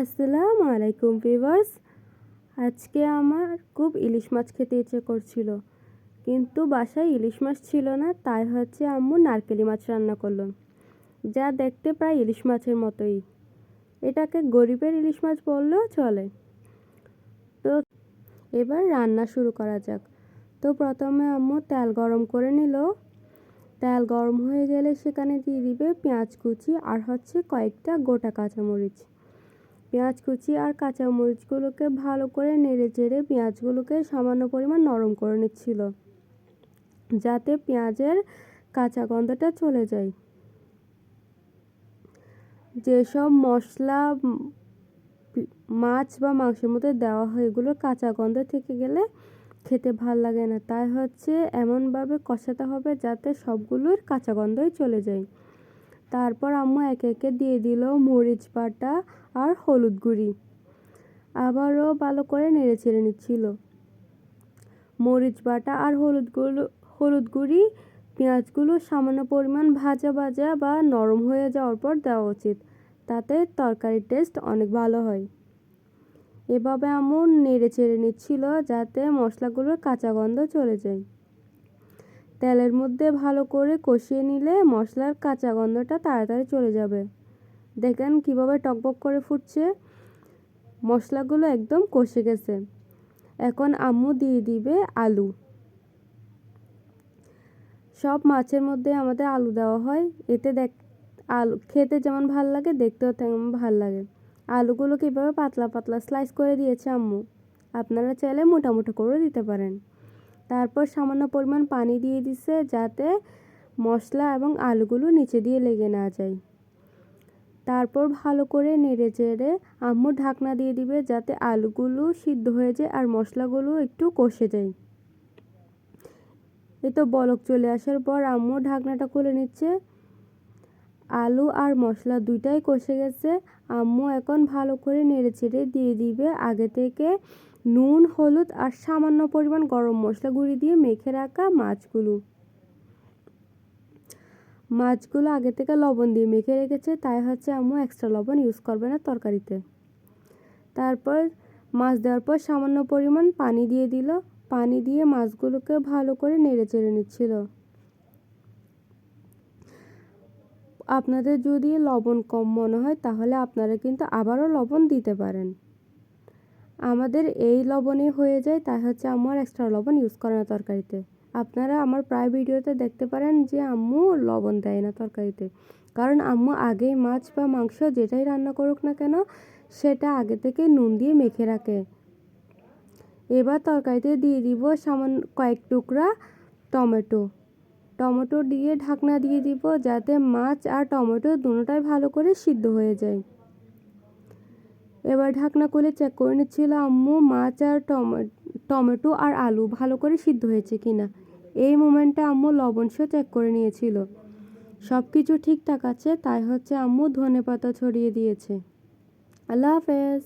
আসসালামু আলাইকুম ভিভার্স আজকে আমার খুব ইলিশ মাছ খেতে ইচ্ছে করছিল, কিন্তু বাসায় ইলিশ মাছ ছিল না, তাই হচ্ছে আম্মু নারকেলি মাছ রান্না করল, যা দেখতে প্রায় ইলিশ মাছের মতোই। এটাকে গরিবের ইলিশ মাছ বললেও চলে। তো এবার রান্না শুরু করা যাক। তো প্রথমে আম্মু তেল গরম করে নিল। তেল গরম হয়ে গেলে সেখানে দিয়ে দিবে পেঁয়াজ কুচি আর হচ্ছে কয়েকটা গোটা কাঁচামরিচ। পেঁয়াজ কুচি আর কাঁচামরিচগুলোকে ভালো করে নেড়ে চেড়ে পেঁয়াজগুলোকে সামান্য পরিমাণ নরম করে নিচ্ছিল, যাতে পেঁয়াজের কাঁচা গন্ধটা চলে যায়। যেসব মশলা, মাছ বা মাংসের মধ্যে দেওয়া হয় এগুলোর কাঁচা গন্ধ থেকে গেলে খেতে ভালো লাগে না। তাই হচ্ছে এমনভাবে কষাতে হবে যাতে সবগুলোর কাঁচা গন্ধই চলে যায়। তারপর আম্মু একে একে দিয়ে দিল মরিচ বাটা আর হলুদ গুঁড়ি। আবারও ভালো করে নেড়ে ছেড়ে নিচ্ছিল। মরিচ বাটা আর হলুদ গুঁড়ো হলুদ গুঁড়ি, পেঁয়াজগুলো সামান্য পরিমাণ ভাজা ভাজা বা নরম হয়ে যাওয়ার পর দেওয়া উচিত। তাতে তরকারির টেস্ট অনেক ভালো হয়। এভাবে এমন নেড়ে চেড়ে নিচ্ছিল যাতে মশলাগুলোর কাঁচা গন্ধ চলে যায়। তেলের মধ্যে ভালো করে কষিয়ে নিলে মশলার কাঁচা গন্ধটা তাড়াতাড়ি চলে যাবে। দেখেন কীভাবে টকবক করে ফুটছে। মশলাগুলো একদম কষে গেছে। এখন আম্মু দিয়ে দিবে আলু। সব মাছের মধ্যে আমাদের আলু দেওয়া হয়। এতে দেখ, আলু, খেতে যেমন ভালো লাগে, দেখতেও তেমন ভালো লাগে। আলুগুলো কীভাবে পাতলা পাতলা স্লাইস করে দিয়েছে আম্মু। আপনারা চাইলে মোটামুটি করে দিতে পারেন। তারপর সামান্য পরিমাণ পানি দিয়ে দিছে যাতে মশলা এবং আলুগুলো নিচে দিয়ে লেগে না যায়। তারপর ভালো করে নেড়ে চেড়ে আম্মু ঢাকনা দিয়ে দিবে যাতে আলুগুলো সিদ্ধ হয়ে যায় আর মশলাগুলো একটু কষে যায়। এ তো বলক চলে আসার পর আম্মু ঢাকনাটা খুলে নিচ্ছে। আলু আর মশলা দুইটাই কষে গেছে। আম্মু এখন ভালো করে নেড়ে চেড়ে দিয়ে দিবে। আগে থেকে নুন, হলুদ আর সামান্য পরিমাণ গরম মশলা গুঁড়ি দিয়ে মেখে রাখা মাছগুলো। মাছগুলো আগে থেকে লবণ দিয়ে মেখে রেখেছে, তাই হচ্ছে আম্মু এক্সট্রা লবণ ইউজ করবে না তরকারিতে। তারপর মাছ দেওয়ার পর সামান্য পরিমাণ পানি দিয়ে দিল। পানি দিয়ে মাছগুলোকে ভালো করে নেড়ে চেড়ে নিচ্ছিল। আপনাদের যদি লবণ কম মনে হয়, তাহলে আপনারা কিন্তু আবারও লবণ দিতে পারেন। আমাদের এই লবণে হয়ে যায়, তাই হচ্ছে আমার এক্সট্রা লবণ ইউজ করে না তরকারিতে। আপনারা আমার প্রায় ভিডিওতে দেখতে পারেন যে আম্মু লবণ দেয় না তরকারিতে। কারণ আম্মু আগেই মাছ বা মাংস যেটাই রান্না করুক না কেন, সেটা আগে থেকে নুন দিয়ে মেখে রাখে। এবার তরকারিতে দিয়ে দিব সামান্য কয়েক টুকরা টমেটো। টমেটো দিয়ে ঢাকনা দিয়ে দিব যাতে মাছ আর টমেটো দুটোটাই ভালো করে সিদ্ধ হয়ে যায়। এবার ঢাকনা খুলে চেক করে নিচ্ছিল, আম্মু, মাছ আর টমেটো আর আলু ভালো করে সিদ্ধ হয়েছে কিনা এই মোমেন্টে আম্মু লবণ সহ চেক করে নিয়েছিল। সব কিছু ঠিকঠাক আছে, তাই হচ্ছে আম্মু ধনে পাতা ছড়িয়ে দিয়েছে। আল্লাহ হাফেজ।